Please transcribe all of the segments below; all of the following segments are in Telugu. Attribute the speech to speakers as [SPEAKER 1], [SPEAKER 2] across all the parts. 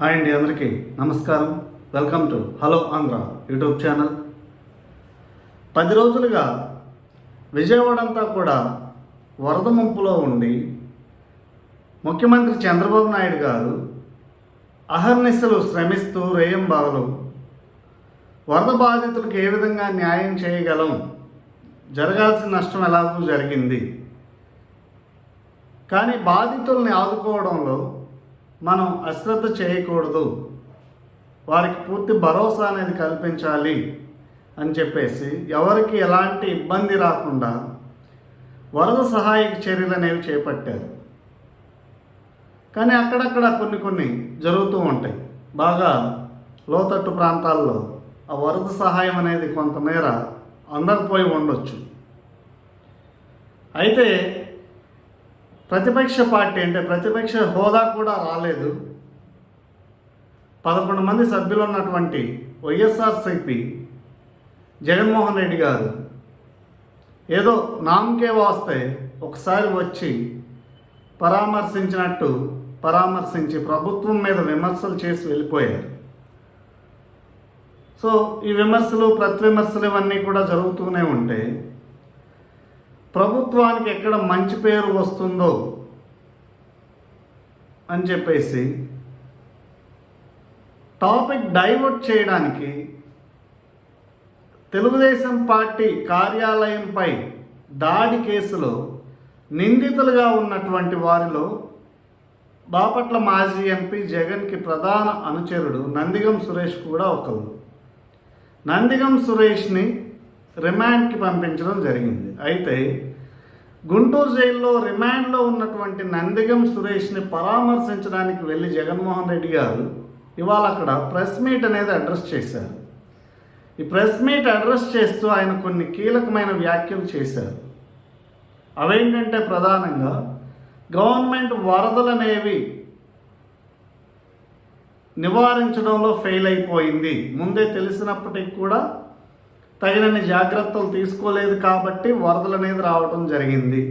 [SPEAKER 1] హాయ్ అండి అందరికీ. నమస్కారం. Welcome to hello Andhra YouTube channel. పది రోజులుగా విజయవాడ అంతా కూడా వరద ముంపులో ఉండి ముఖ్యమంత్రి చంద్రబాబు నాయుడు గారు అహర్నిశలు శ్రమిస్తూ రేయం బాగలు వరద బాధితులకు ఏ విధంగా న్యాయం చేయగలం జరగాల్సిన నష్టం ఎలాగూ జరిగింది. కానీ బాధితుల్ని ఆదుకోవడంలో మనం అశ్రద్ధ చేయకూడదు. వారికి పూర్తి భరోసా అనేది కల్పించాలి అని చెప్పేసి ఎవరికి ఎలాంటి ఇబ్బంది రాకుండా వరద సహాయక చర్యలు అనేవి చేపట్టారు. కానీ అక్కడక్కడ కొన్ని కొన్ని జరుగుతూ ఉంటాయి. బాగా లోతట్టు ప్రాంతాల్లో ఆ వరద సహాయం అనేది కొంతమేర అందకపోయి ఉండొచ్చు. అయితే ప్రతిపక్ష పార్టీ అంటే ప్రతిపక్ష హోదా కూడా రాలేదు. పదకొండు మంది సభ్యులు ఉన్నటువంటి వైఎస్ఆర్సిపి జగన్మోహన్ రెడ్డి గారు ఏదో నామకే వాస్తే ఒకసారి వచ్చి పరామర్శించినట్టు పరామర్శించి ప్రభుత్వం మీద విమర్శలు చేసి వెళ్ళిపోయారు. సో ఈ విమర్శలు ప్రతివిమర్శలు ఇవన్నీ కూడా జరుగుతూనే ఉంటాయి ప్రభుత్వానికి ఎక్కడ మంచి పేరు వస్తుందో అని చెప్పేసి టాపిక్ డైవర్ట్ చేయడానికి తెలుగుదేశం పార్టీ కార్యాలయంపై దాడి కేసులో నిందితులుగా ఉన్నటువంటి వారిలో బాపట్ల మాజీ ఎంపీ జగన్కి ప్రధాన అనుచరుడు నందిగం సురేష్ కూడా ఒకరు. నందిగం సురేష్ని రిమాండ్కి పంపించడం జరిగింది. అయితే గుంటూరు జైల్లో రిమాండ్లో ఉన్నటువంటి నందిగం సురేష్ని పరామర్శించడానికి వెళ్ళి జగన్మోహన్ రెడ్డి గారు ఇవాళ అక్కడ ప్రెస్ మీట్ అనేది అడ్రస్ చేశారు. ఈ ప్రెస్ మీట్ అడ్రస్ చేస్తూ ఆయన కొన్ని కీలకమైన వ్యాఖ్యలు చేశారు. అవేంటంటే ప్రధానంగా గవర్నమెంట్ వరదలు అనేవి నివారించడంలో ఫెయిల్ అయిపోయింది. ముందే తెలిసినప్పటికీ కూడా తగినన్ని జాగ్రత్తలు తీసుకోలేదు కాబట్టి వరదలు అనేది రావడం జరిగింది.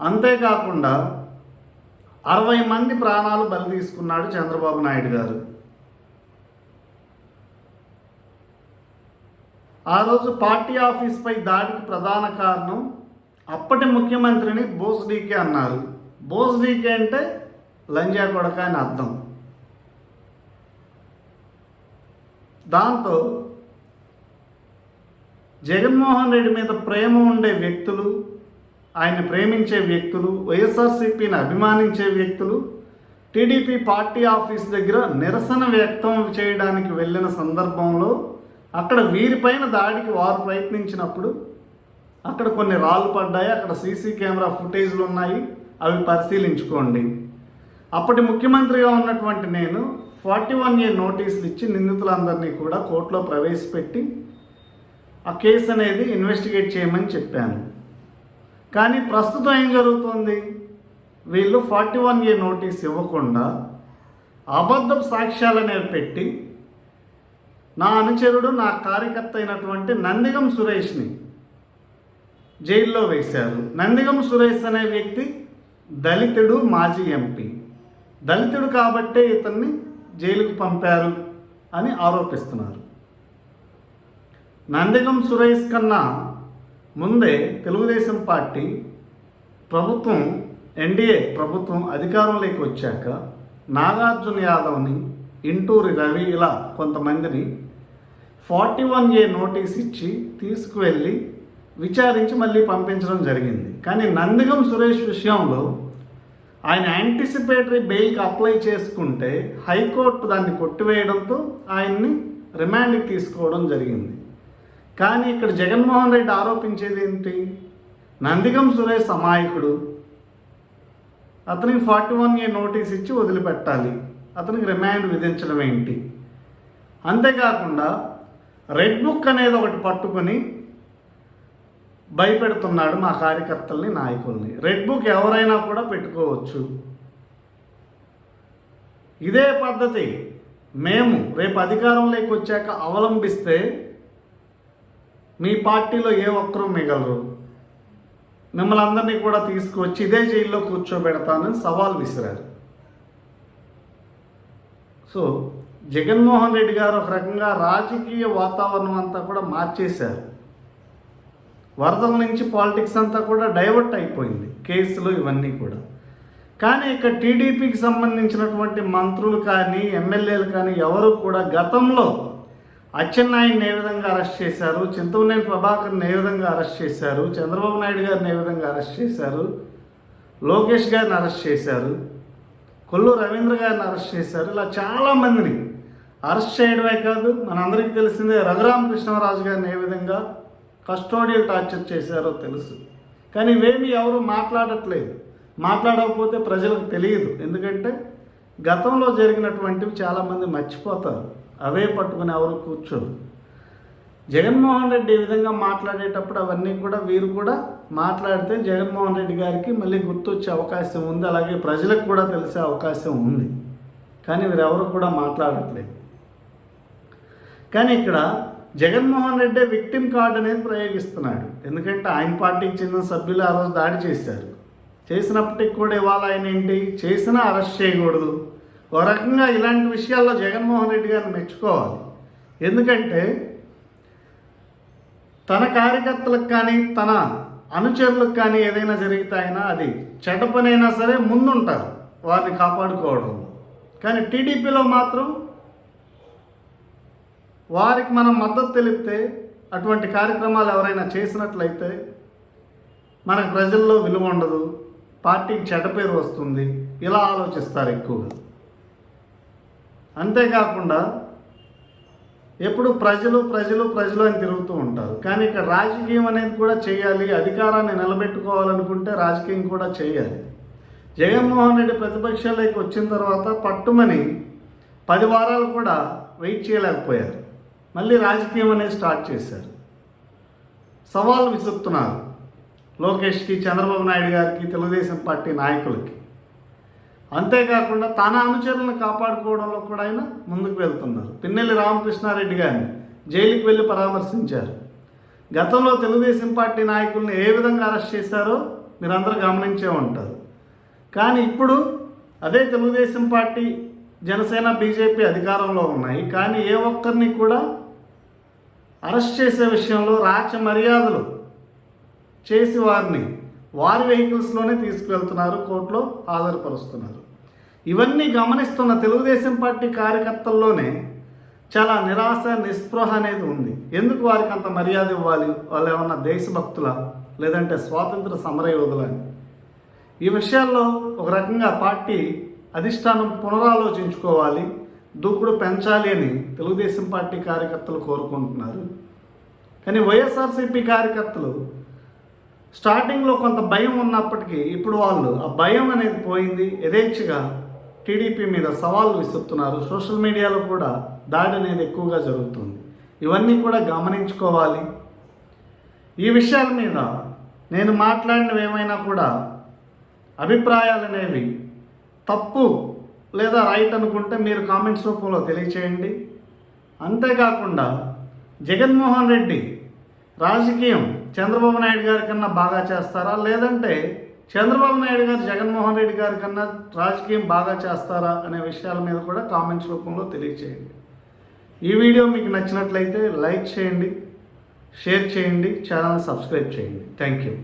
[SPEAKER 1] అంతేకాకుండా అరవై మంది ప్రాణాలు బలి తీసుకున్నాడు చంద్రబాబు నాయుడు గారు. ఆ రోజు పార్టీ ఆఫీస్పై దాడికి ప్రధాన కారణం అప్పటి ముఖ్యమంత్రిని బోస్ డీకే అన్నారు. బోస్ డీకే అంటే లంజా కొడక అని అర్థం. దాంతో జగన్మోహన్ రెడ్డి మీద ప్రేమ ఉండే వ్యక్తులు ఆయన ప్రేమించే వ్యక్తులు వైఎస్ఆర్సీపీని అభిమానించే వ్యక్తులు టీడీపీ పార్టీ ఆఫీస్ దగ్గర నిరసన వ్యక్తం చేయడానికి వెళ్ళిన సందర్భంలో అక్కడ వీరిపైన దాడికి వారు ప్రయత్నించినప్పుడు అక్కడ కొన్ని రాళ్ళు పడ్డాయి అక్కడ సీసీ కెమెరా ఫుటేజ్లు ఉన్నాయి అవి పరిశీలించుకోండి. అప్పటి ముఖ్యమంత్రిగా ఉన్నటువంటి నేను ఫార్టీ వన్ ఏ నోటీసులు ఇచ్చి నిందితులందరినీ కూడా కోర్టులో ప్రవేశపెట్టి ఆ కేసు అనేది ఇన్వెస్టిగేట్ చేయమని చెప్పాను. కానీ ప్రస్తుతం ఏం జరుగుతుంది? వీళ్ళు ఫార్టీ వన్ ఏ నోటీస్ ఇవ్వకుండా అబద్ధం సాక్ష్యాలు అనేవి పెట్టి నా అనుచరుడు నా కార్యకర్త అయినటువంటి నందిగం సురేష్ని జైల్లో వేశారు. నందిగం సురేష్ అనే వ్యక్తి దళితుడు మాజీ ఎంపీ. దళితుడు కాబట్టే ఇతన్ని జైలుకు పంపారు అని ఆరోపిస్తున్నారు. నందిగం సురేష్ కన్నా ముందే తెలుగుదేశం పార్టీ ప్రభుత్వం ఎన్డీఏ ప్రభుత్వం అధికారంలోకి వచ్చాక నాగార్జున యాదవ్ని ఇంటూరి రవి ఇలా కొంతమందిని ఫార్టీ వన్ ఏ నోటీస్ ఇచ్చి తీసుకువెళ్ళి విచారించి మళ్ళీ పంపించడం జరిగింది. కానీ నందిగం సురేష్ విషయంలో ఆయన యాంటిసిపేటరీ బెయిల్కి అప్లై చేసుకుంటే హైకోర్టు దాన్ని కొట్టివేయడంతో ఆయన్ని రిమాండ్కి తీసుకోవడం జరిగింది. కానీ ఇక్కడ జగన్మోహన్ రెడ్డి ఆరోపించేది ఏంటి? నందిగం సురేష్ అమాయకుడు అతనికి ఫార్టీ వన్ ఏ నోటీస్ ఇచ్చి వదిలిపెట్టాలి. అతనికి రిమాండ్ విధించడం ఏంటి? అంతేకాకుండా రెడ్ బుక్ అనేది ఒకటి పట్టుకొని భయపెడుతున్నాడు మా కార్యకర్తల్ని నాయకుల్ని. రెడ్ బుక్ ఎవరైనా కూడా పెట్టుకోవచ్చు. ఇదే పద్ధతి. మేము రేపు అధికారంలోకి వచ్చాక అవలంబిస్తే మీ పార్టీలో ఏ ఒక్కరూ మిగలరు. మిమ్మల్ని అందరినీ కూడా తీసుకువచ్చి ఇదే జైల్లో కూర్చోబెడతానని సవాల్ విసిరారు. సో జగన్మోహన్ రెడ్డి గారు ఒక రకంగా రాజకీయ వాతావరణం అంతా కూడా మార్చేశారు. వరదల నుంచి పాలిటిక్స్ అంతా కూడా డైవర్ట్ అయిపోయింది కేసులు ఇవన్నీ కూడా. కానీ ఇక్కడ టీడీపీకి సంబంధించినటువంటి మంత్రులు కానీ ఎమ్మెల్యేలు కానీ ఎవరు కూడా గతంలో అచ్చెన్నాయుడిని ఏ విధంగా అరెస్ట్ చేశారు? చింతమనేని ప్రభాకర్ని ఏ విధంగా అరెస్ట్ చేశారు? చంద్రబాబు నాయుడు గారిని ఏ విధంగా అరెస్ట్ చేశారు? లోకేష్ గారిని అరెస్ట్ చేశారు? కొల్లు రవీంద్ర గారిని అరెస్ట్ చేశారు? ఇలా చాలామందిని అరెస్ట్ చేయడమే కాదు మనందరికీ తెలిసిందే రఘురామకృష్ణరాజు గారిని ఏ విధంగా కస్టోడియల్ టార్చర్ చేశారో తెలుసు. కానీ ఇవేమి ఎవరు మాట్లాడట్లేదు. మాట్లాడకపోతే ప్రజలకు తెలియదు. ఎందుకంటే గతంలో జరిగినటువంటివి చాలామంది మర్చిపోతారు. అవే పట్టుకుని ఎవరు కూర్చోరు. జగన్మోహన్ రెడ్డి ఈ విధంగా మాట్లాడేటప్పుడు అవన్నీ కూడా వీరు కూడా మాట్లాడితే జగన్మోహన్ రెడ్డి గారికి మళ్ళీ గుర్తొచ్చే అవకాశం ఉంది. అలాగే ప్రజలకు కూడా తెలిసే అవకాశం ఉంది. కానీ వీరెవరు కూడా మాట్లాడట్లేదు. కానీ ఇక్కడ జగన్మోహన్ రెడ్డి విక్టిమ్ కార్డ్ అనేది ప్రయోగిస్తున్నాడు. ఎందుకంటే ఆయన పార్టీకి చెందిన సభ్యులు ఆ రోజు దాడి చేశారు. చేసినప్పటికి కూడా ఇవాళ ఆయన ఏంటి? చేసినా అరెస్ట్ చేయకూడదు. ఒక రకంగా ఇలాంటి విషయాల్లో జగన్మోహన్ రెడ్డి గారిని మెచ్చుకోవాలి. ఎందుకంటే తన కార్యకర్తలకు కానీ తన అనుచరులకు కానీ ఏదైనా జరిగితే అయినా అది చెడ్డ పనైనా సరే ముందుంటారు వారిని కాపాడుకోవడం కానీ టీడీపీలో మాత్రం వారికి మనం మద్దతు తెలిపితే అటువంటి కార్యక్రమాలు ఎవరైనా చేసినట్లయితే మనకు ప్రజల్లో విలువ ఉండదు పార్టీకి చెడ్డ పేరు వస్తుంది ఇలా ఆలోచిస్తారు ఎక్కువగా. అంతేకాకుండా ఎప్పుడు ప్రజలు ప్రజలు ప్రజలు అని తిరుగుతూ ఉంటారు. కానీ ఇక్కడ రాజకీయం అనేది కూడా చేయాలి అధికారాన్ని నిలబెట్టుకోవాలనుకుంటే రాజకీయం కూడా చేయాలి. జగన్మోహన్ రెడ్డి ప్రతిపక్షాలకి వచ్చిన తర్వాత పట్టుమని పది వారాలు కూడా వెయిట్ చేయలేకపోయారు. మళ్ళీ రాజకీయం అనేది స్టార్ట్ చేశారు. సవాల్ విసురుతున్నారు లోకేష్కి చంద్రబాబు నాయుడు గారికి తెలుగుదేశం పార్టీ నాయకులకి. అంతేకాకుండా తన అనుచరులను కాపాడుకోవడంలో కూడా ఆయన ముందుకు వెళ్తున్నారు. పిన్నెల్లి రామకృష్ణారెడ్డి గారిని జైలుకి వెళ్ళి పరామర్శించారు. గతంలో తెలుగుదేశం పార్టీ నాయకుల్ని ఏ విధంగా అరెస్ట్ చేశారో మీరందరూ గమనించే ఉంటారు. కానీ ఇప్పుడు అదే తెలుగుదేశం పార్టీ జనసేన బీజేపీ అధికారంలో ఉన్నాయి. కానీ ఏ ఒక్కరిని కూడా అరెస్ట్ చేసే విషయంలో రాచ మర్యాదలు చేసి వారిని వారి వెహికల్స్లోనే తీసుకువెళ్తున్నారు కోర్టులో హాజరుపరుస్తున్నారు. ఇవన్నీ గమనిస్తున్న తెలుగుదేశం పార్టీ కార్యకర్తల్లోనే చాలా నిరాశ నిస్పృహ అనేది ఉంది. ఎందుకు వారికి అంత మర్యాద ఇవ్వాలి? వాళ్ళు ఏమన్నా దేశభక్తుల? లేదంటే స్వాతంత్ర సమరయోధులని ఈ విషయాల్లో ఒక రకంగా పార్టీ అధిష్టానం పునరాలోచించుకోవాలి దూకుడు పెంచాలి అని తెలుగుదేశం పార్టీ కార్యకర్తలు కోరుకుంటున్నారు. కానీ వైఎస్ఆర్సీపీ కార్యకర్తలు స్టార్టింగ్లో కొంత భయం ఉన్నప్పటికీ ఇప్పుడు వాళ్ళు ఆ భయం అనేది పోయింది. యథేచ్ఛగా టీడీపీ మీద సవాళ్ళు విసురుతున్నారు. సోషల్ మీడియాలో కూడా దాడి అనేది ఎక్కువగా జరుగుతుంది. ఇవన్నీ కూడా గమనించుకోవాలి. ఈ విషయాల మీద నేను మాట్లాడినవి ఏమైనా కూడా అభిప్రాయాలు అనేవి తప్పు లేదా రైట్ అనుకుంటే మీరు కామెంట్స్ రూపంలో తెలియచేయండి. అంతేకాకుండా జగన్మోహన్ రెడ్డి రాజకీయం చంద్రబాబు నాయుడు గారి కన్నా బాగా చేస్తారా? లేదంటే చంద్రబాబు నాయుడు గారు జగన్మోహన్ రెడ్డి గారి కన్నా రాజకీయం బాగా చేస్తారా అనే విషయాల మీద కూడా కామెంట్స్ రూపంలో తెలియచేయండి. ఈ వీడియో మీకు నచ్చినట్లయితే లైక్ చేయండి షేర్ చేయండి ఛానల్ సబ్స్క్రైబ్ చేయండి. Thank you.